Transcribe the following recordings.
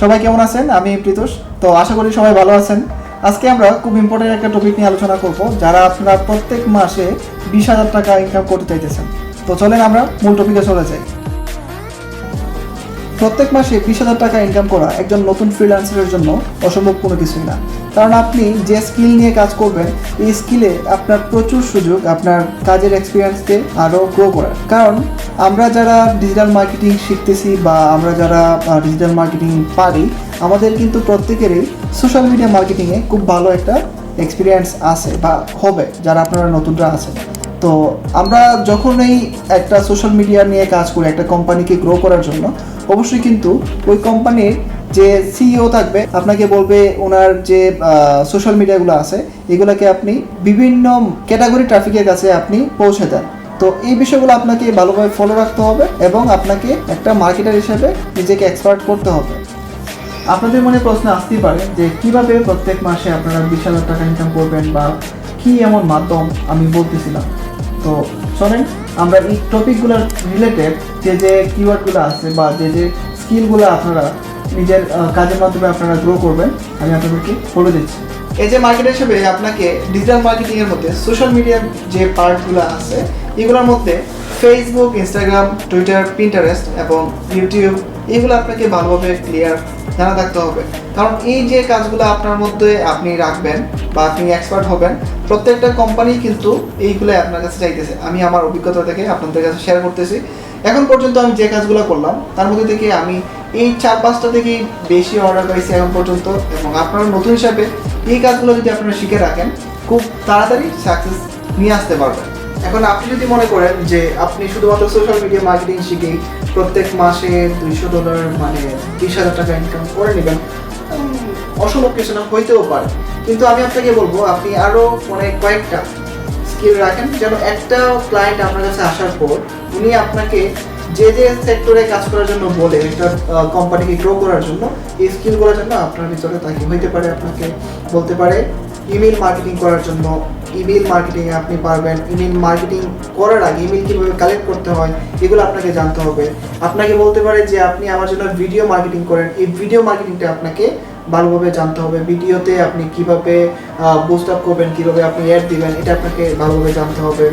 সবাই কেমন আছেন? আমি প্রীতোষ। তো আশা করি সবাই ভালো আছেন। আজকে আমরা খুব ইম্পর্টেন্ট একটা টপিক নিয়ে আলোচনা করব, যারা আপনারা প্রত্যেক মাসে বিশ হাজার টাকা ইনকাম করতে চাইতেছেন। তো চলেন আমরা মূল টপিকে চলে যাই। প্রত্যেক মাসে বিশ হাজার টাকা ইনকাম করা একজন নতুন ফ্রিল্যান্সারের জন্য অসম্ভব কোনো কিছুই না। কারণ আপনি যে স্কিল নিয়ে কাজ করবেন, এই স্কিলে আপনার প্রচুর সুযোগ, আপনার কাজের এক্সপিরিয়েন্সকে আরও গ্রো করার। কারণ আমরা যারা ডিজিটাল মার্কেটিং শিখতেছি বা আমরা যারা ডিজিটাল মার্কেটিং পারি, আমাদের কিন্তু প্রত্যেকেরই সোশ্যাল মিডিয়া মার্কেটিংয়ে খুব ভালো একটা এক্সপিরিয়েন্স আছে বা হবে, যারা আপনারা নতুনরা আছেন। তো আমরা যখনই একটা সোশ্যাল মিডিয়া নিয়ে কাজ করি, একটা কোম্পানিকে গ্রো করার জন্য, অবশ্যই কিন্তু ওই কোম্পানির যে সিইও থাকবে, আপনাকে বলবে ওনার যে সোশ্যাল মিডিয়াগুলো আছে, এগুলোকে আপনি বিভিন্ন ক্যাটাগরি ট্রাফিকের কাছে আপনি পৌঁছে দেন। তো এই বিষয়গুলো আপনাকে ভালোভাবে ফলো রাখতে হবে এবং আপনাকে একটা মার্কেটার হিসেবে নিজেকে এক্সপার্ট করতে হবে। আপনাদের মনে প্রশ্ন আসতেই পারে যে, কীভাবে প্রত্যেক মাসে আপনারা বিশ হাজার টাকা ইনকাম করবেন বা কি এমন মাধ্যম আমি বলতেছিলাম? তো চলেন আমরা এই টপিকগুলোর রিলেটেড যে যে কিওয়ার্ডগুলো আছে বা যে যে স্কিলগুলো আপনারা নিজের কাজের মাধ্যমে আপনারা গ্রো করবেন, আমি আপনাদেরকে বলে দিচ্ছি। এই যে মার্কেট হিসেবে আপনাকে ডিজিটাল মার্কেটিং এর মধ্যে সোশ্যাল মিডিয়ার যে পার্টগুলো আছে, এগুলোর মধ্যে ফেসবুক ইনস্টাগ্রাম টুইটার পিন্টারেস্ট এবং ইউটিউব এগুলো আপনাকে ভালোভাবে ক্লিয়ার জানা থাকতে হবে। কারণ এই যে কাজগুলো আপনার মধ্যে আপনি রাখবেন বা আপনি এক্সপার্ট হবেন, প্রত্যেকটা কোম্পানি কিন্তু এইগুলো আপনার কাছে চাইতেছে। আমি আমার অভিজ্ঞতা থেকে আপনাদের কাছে শেয়ার করতেছি। এখন পর্যন্ত আমি যে কাজগুলো করলাম, তার মধ্যে থেকে আমি এই চার পাঁচটা থেকেই বেশি অর্ডার পাইছি এখন পর্যন্ত। এবং আপনারা নতুন হিসাবে এই কাজগুলো যদি আপনারা শিখে রাখেন, খুব তাড়াতাড়ি সাকসেস নিয়ে আসতে পারবেন। এখন আপনি যদি মনে করেন যে আপনি শুধুমাত্র সোশ্যাল মিডিয়া মার্কেটিং শিখেই প্রত্যেক মাসে দুইশো ডলার মানে বিশ হাজার টাকা ইনকাম করে নেবেন অসম্ভব কিছু না, হইতেও পারে। কিন্তু আমি আপনাকে বলব, আপনি আরও মানে কয়েকটা স্কিল রাখেন, যেন একটা ক্লায়েন্ট আপনার কাছে আসার পর উনি আপনাকে যে যে সেক্টরে কাজ করার জন্য বলে, একটা কোম্পানিকে গ্রো করার জন্য, এই স্কিলগুলোর জন্য আপনার ভিতরে তাকে হইতে পারে, আপনাকে বলতে পারে ইমেল মার্কেটিং করার জন্য ইমেল মার্কেটিং আপনি পারবেন। ইমেল মার্কেটিং করার আগে ইমেল কীভাবে কালেক্ট করতে হয়, এগুলো আপনাকে জানতে হবে। আপনাকে বলতে পারে যে আপনি আমার জন্য ভিডিও মার্কেটিং করেন। এই ভিডিও মার্কেটিংটা আপনাকে ভালোভাবে জানতে হবে। ভিডিওতে আপনি কীভাবে বুস্ট আপ করবেন, কীভাবে আপনি অ্যাড দিবেন, এটা আপনাকে ভালোভাবে জানতে হবে।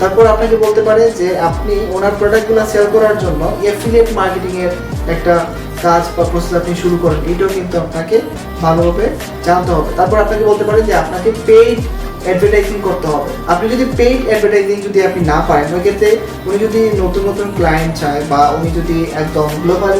তারপর আপনাকে বলতে পারে যে আপনি ওনার প্রোডাক্টগুলো সেল করার জন্য এফিলিয়েট মার্কেটিং এর একটা কাজ বা প্রসেস আপনি শুরু করেন, এটাও কিন্তু আপনাকে ভালোভাবে জানতে হবে। তারপর আপনাকে বলতে পারে যে আপনাকে পেইড অ্যাডভার্টাইজিং করতে হবে। আপনি যদি পেইড অ্যাডভার্টাইজিং যদি আপনি না পারেন ওই ক্ষেত্রে উনি যদি নতুন নতুন ক্লায়েন্ট চায় বা উনি যদি একদম গ্লোবাল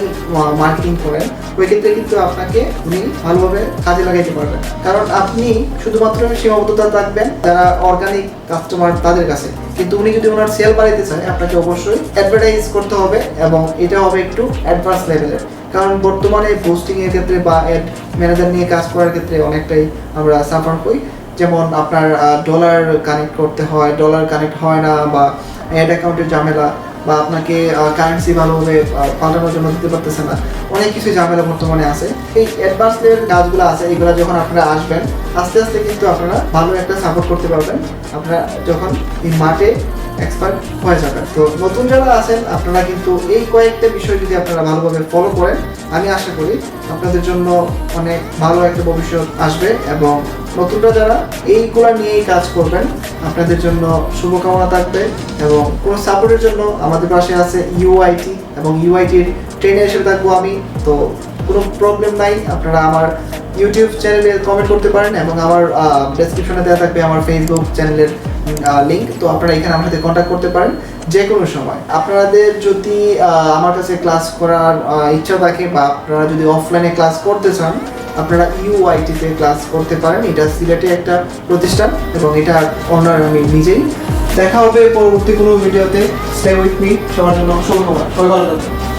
মার্কেটিং করেন ওই ক্ষেত্রে কিন্তু আপনাকে উনি ভালোভাবে কাজে লাগাইতে পারবেন। কারণ আপনি শুধুমাত্র সীমাবদ্ধতা থাকবেন যারা অর্গানিক কাস্টমার তাদের কাছে। কিন্তু উনি যদি ওনার সেল বাড়াইতে চায়, আপনাকে অবশ্যই অ্যাডভার্টাইজ করতে হবে এবং এটা হবে একটু অ্যাডভান্স লেভেলের কারণ বর্তমানে পোস্টিংয়ের ক্ষেত্রে বা অ্যাড ম্যানেজার নিয়ে কাজ করার ক্ষেত্রে অনেকটাই আমরা সাফার করি। যেমন আপনার ডলার কানেক্ট করতে হয় ডলার কানেক্ট হয় না বা অ্যাড অ্যাকাউন্টের ঝামেলা বা আপনাকে কারেন্সি ভালোভাবে পাল্টানোর জন্য দিতে পারতেছে না। অনেক কিছু ঝামেলা বর্তমানে আছে। এই অ্যাডভান্স লেভেল কাজগুলো আছে, এগুলো যখন আপনারা আসবেন, আস্তে আস্তে কিন্তু আপনারা ভালো একটা সাপোর্ট করতে পারবেন। আপনারা যখন এই মাঠে এক্সপার্ট হয়ে যাবেন। তো নতুন যারা আছেন, আপনারা কিন্তু এই কয়েকটা বিষয় যদি আপনারা ভালোভাবে ফলো করেন, আমি আশা করি আপনাদের জন্য অনেক ভালো একটা ভবিষ্যৎ আসবে এবং নতুনরা যারা এইগুলা নিয়েই কাজ করবেন আপনাদের জন্য শুভকামনা থাকবে এবং কোনো সাপোর্টের জন্য আমাদের পাশে আছে ইউআইটি এবং ইউআইটির ট্রেনার হিসেবে থাকব আমি। তো কোনো প্রবলেম নাই, আপনারা আমার ইউটিউব চ্যানেলে কমেন্ট করতে পারেন এবং আমার ডেসক্রিপশনে দেওয়া থাকবে আমার ফেসবুক চ্যানেলের লিঙ্ক তো আপনারা এখানে আমার সাথে কন্ট্যাক্ট করতে পারেন যে কোনো সময়। আপনাদের যদি আমার কাছে ক্লাস করার ইচ্ছা থাকে বা আপনারা যদি অফলাইনে ক্লাস করতে চান আপনারা ইউআইটিতে ক্লাস করতে পারেন। এটা সিলেটে একটা প্রতিষ্ঠান এবং এটা অনার আমি নিজেই। দেখা হবে পরবর্তী কোনো ভিডিওতে স্টে উইথ মি সবার জন্য শুভকামনা। সবাই ভালো থাকবেন।